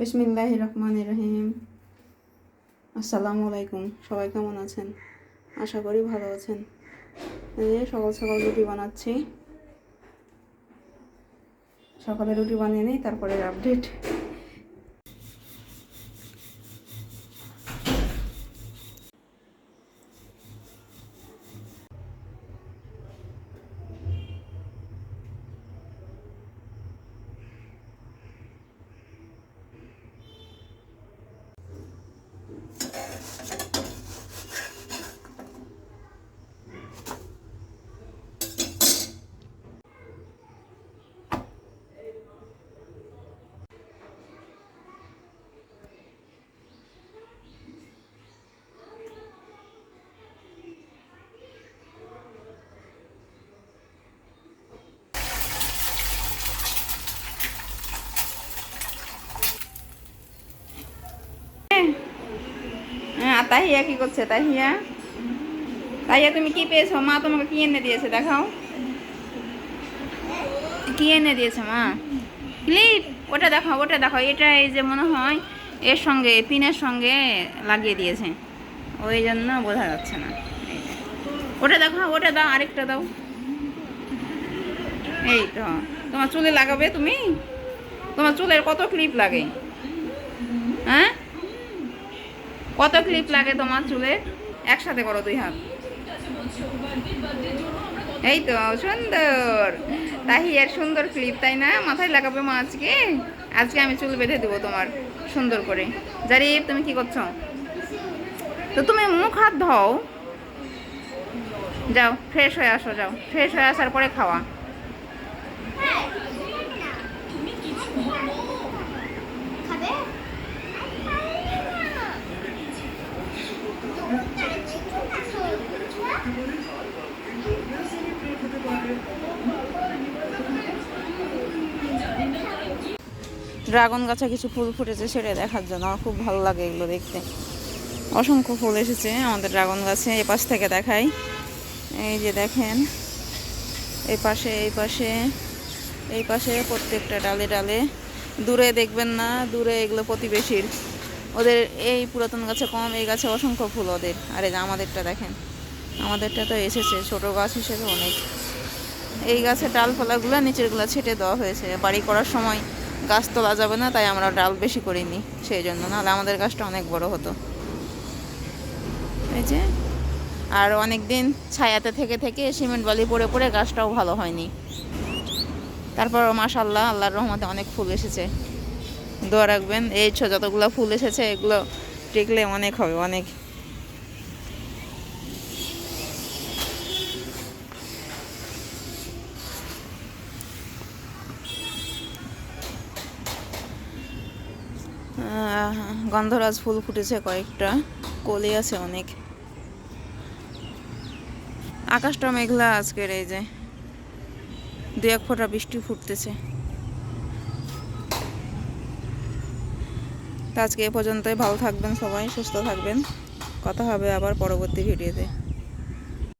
বিসমিল্লাহ রহমান রহিম আসসালামু আলাইকুম সবাই কেমন আছেন? আশা করি ভালো আছেন। সকাল সকাল রুটি বানাচ্ছি। সকালে রুটি বানিয়ে নিই, তারপরে আপডেট হ্যাঁ তাহিয়া কি করছে? তাহিয়া তাহিয়া তুমি কি পেয়েছ? মা তোমাকে কি এনে দিয়েছে? দেখাও। কি এনে দিয়েছে মা? ক্লিপ! ওটা দেখাও ওটা দেখাও। এটা এই যে মনে হয় এর সঙ্গে, পিনের সঙ্গে লাগিয়ে দিয়েছে। ওই জন্য বোঝা যাচ্ছে না। ওটা দেখাও, ওটা দাও, আরেকটা দাও। এই তো। তোমার চুলে লাগাবে তুমি? তোমার চুলের কত ক্লিপ লাগে? হ্যাঁ? কত ক্লিপ লাগে তোমার চুলে একসাথে করো দুই হাত। এই তো, সুন্দর। তাহিয়ার সুন্দর ক্লিপ তাই না? মাথায় লাগাবে মা আজকে? আজকে আমি চুল বেঁধে দেবো তোমার, সুন্দর করে। জারিফ, তুমি কি করছ? তো তুমি মুখ হাত ধও। যাও ফ্রেশ হয়ে আসো, যাও। ফ্রেশ হয়ে আসার পরে খাওয়া খাবে ড্রাগন গাছে কিছু ফুল ফুটেছে সেটা দেখার জন্য আমার খুব ভালো লাগে এগুলো দেখতে। অসংখ্য ফুল এসেছে আমাদের ড্রাগন গাছে, এ পাশ থেকে দেখাই। এই যে দেখেন এই পাশে এই পাশে এই পাশে প্রত্যেকটা ডালে ডালে। দূরে দেখবেন না, দূরে এগুলো প্রতিবেশীর। ওদের এই পুরাতন গাছে কম, এই গাছে অসংখ্য ফুল ওদের। আর এই আমাদেরটা দেখেন, আমাদেরটা তো এসেছে, ছোট গাছ হিসেবে অনেক। এই গাছের ডালপালাগুলো নিচেরগুলো ছেটে দেওয়া হয়েছে, বাড়ি করার সময়। গাছ তোলা যাবে না, তাই আমরা ডাল বেশি করিনি, সেই জন্য। নাহলে আমাদের গাছটা অনেক বড় হতো। এই যে, আর অনেক দিন ছায়াতে থেকে থেকে সিমেন্ট বালি পড়ে পড়ে গাছটাও ভালো হয়নি। তারপর মাশাল্লাহ আল্লাহর রহমতে অনেক ফুল এসেছে। দোয়া রাখবেন, এই যতগুলো ফুল এসেছে, এগুলো টিকলে অনেক হবে, অনেক। গন্ধরাজ ফুল ফুটেছে কয়েকটা। কলি আছে অনেক। আকাশটা মেঘলা আজকের এই যে। দু এক ফোঁটা বৃষ্টি ফুটতেছে। আজকে এ পর্যন্তই। ভালো থাকবেন সবাই, সুস্থ থাকবেন। কথা হবে আবার পরবর্তী ভিডিওতে।